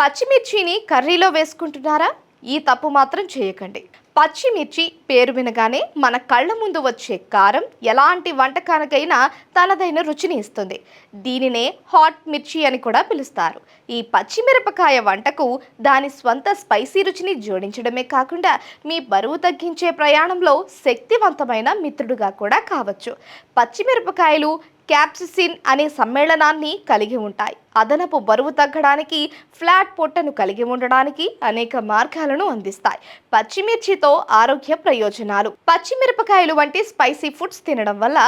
పచ్చిమిర్చిని కర్రీలో వేసుకుంటున్నారా? ఈ తప్పు మాత్రం చేయకండి. పచ్చిమిర్చి పేరు వినగానే మన కళ్ళ ముందు వచ్చే కారం ఎలాంటి వంటకానికైనా తనదైన రుచిని ఇస్తుంది. దీనినే హాట్ మిర్చి అని కూడా పిలుస్తారు. ఈ పచ్చిమిరపకాయ వంటకు దాని స్వంత స్పైసీ రుచిని జోడించడమే కాకుండా మీ బరువు తగ్గించే ప్రయాణంలో శక్తివంతమైన మిత్రుడుగా కూడా కావచ్చు. పచ్చిమిరపకాయలు క్యాప్సిసిన్ అనే సమ్మేళనాన్ని కలిగి ఉంటాయి. అదనపు బరువు తగ్గడానికి ఫ్లాట్ పొట్టను కలిగి ఉండడానికి అనేక మార్గాలను అందిస్తాయి. పచ్చిమిర్చితో ఆరోగ్య ప్రయోజనాలు. పచ్చిమిరపకాయలు వంటి స్పైసీ ఫుడ్స్ తినడం వల్ల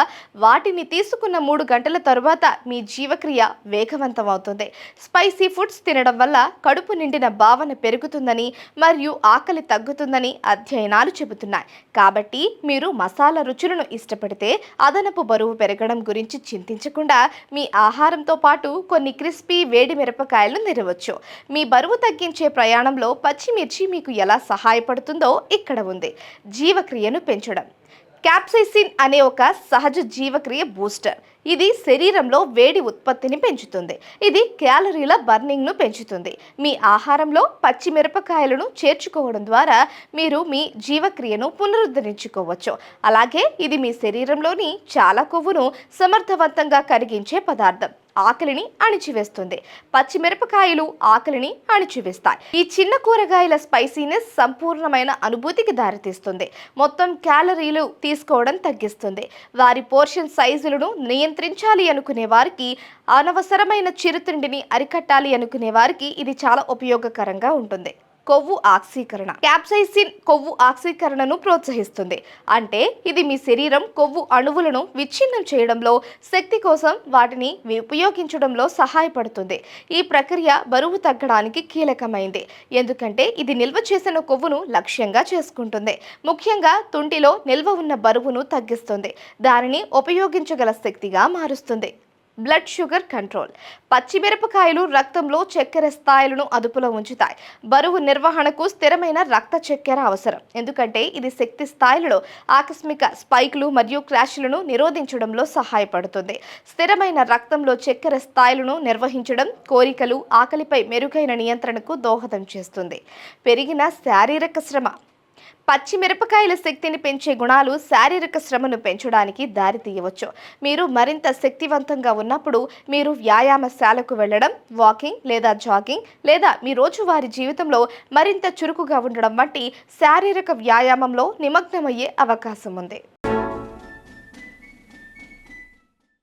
వాటిని తీసుకున్న మూడు గంటల తరువాత మీ జీవక్రియ వేగవంతం అవుతుంది స్పైసీ ఫుడ్స్ తినడం వల్ల కడుపు నిండిన భావన పెరుగుతుందని మరియు ఆకలి తగ్గుతుందని అధ్యయనాలు చెబుతున్నాయి. కాబట్టి మీరు మసాలా రుచులను ఇష్టపడితే అదనపు బరువు పెరగడం గురించి చింతించకుండా మీ ఆహారంతో పాటు కొన్ని క్రిస్పీ వేడి మిరపకాయలు తినవచ్చు మీ బరువు తగ్గించే ప్రయాణంలో పచ్చిమిర్చి మీకు ఎలా సహాయపడుతుందో ఇక్కడ ఉంది. జీవక్రియను పెంచడం. క్యాప్సైసిన్ అనే ఒక సహజ జీవక్రియ బూస్టర్. ఇది శరీరంలో వేడి ఉత్పత్తిని పెంచుతుంది. ఇది క్యాలరీల బర్నింగ్ను పెంచుతుంది. మీ ఆహారంలో పచ్చిమిరపకాయలను చేర్చుకోవడం ద్వారా మీరు మీ జీవక్రియను పునరుద్ధరించుకోవచ్చు. అలాగే ఇది మీ శరీరంలోని చాలా కొవ్వును సమర్థవంతంగా కరిగించే పదార్థం. ఆకలిని అణిచివేస్తుంది. పచ్చిమిరపకాయలు ఆకలిని అణిచివేస్తాయి. ఈ చిన్న కూరగాయల స్పైసీనెస్ సంపూర్ణమైన అనుభూతికి దారితీస్తుంది. మొత్తం క్యాలరీలు తీసుకోవడం తగ్గిస్తుంది. వారి పోర్షన్ సైజులను నియంత్రించాలి అనుకునే వారికి అనవసరమైన చిరుతిండిని అరికట్టాలి అనుకునే వారికి ఇది చాలా ఉపయోగకరంగా ఉంటుంది. కొవ్వు ఆక్సీకరణ. క్యాప్సైసిన్ కొవ్వు ఆక్సీకరణను ప్రోత్సహిస్తుంది. అంటే ఇది మీ శరీరం కొవ్వు అణువులను విచ్ఛిన్నం చేయడంలో శక్తి కోసం వాటిని ఉపయోగించడంలో సహాయపడుతుంది. ఈ ప్రక్రియ బరువు తగ్గడానికి కీలకమైంది. ఎందుకంటే ఇది నిల్వ చేసిన కొవ్వును లక్ష్యంగా చేసుకుంటుంది. ముఖ్యంగా తుంటిలో నిల్వ ఉన్న బరువును తగ్గిస్తుంది. దానిని ఉపయోగించగల శక్తిగా మారుస్తుంది. Blood sugar control. పచ్చిమిరపకాయలు రక్తంలో చక్కెర స్థాయిలను అదుపులో ఉంచుతాయి. బరువు నిర్వహణకు స్థిరమైన రక్త చక్కెర అవసరం. ఎందుకంటే ఇది శక్తి స్థాయిలలో ఆకస్మిక స్పైక్లు మరియు క్రాష్లను నిరోధించడంలో సహాయపడుతుంది. స్థిరమైన రక్తంలో చక్కెర స్థాయిలను నిర్వహించడం కోరికలు ఆకలిపై మెరుగైన నియంత్రణకు దోహదం చేస్తుంది. పెరిగిన శారీరక శ్రమ పచ్చిమిరపకాయల శక్తిని పెంచే గుణాలు శారీరక శ్రమను పెంచడానికి దారితీయవచ్చు మీరు మరింత శక్తివంతంగా ఉన్నప్పుడు మీరు వ్యాయామశాలకు వెళ్ళడం వాకింగ్ లేదా జాగింగ్ లేదా మీ రోజువారీ జీవితంలో మరింత చురుకుగా ఉండడం వంటి శారీరక వ్యాయామంలో నిమగ్నమయ్యే అవకాశం ఉంది.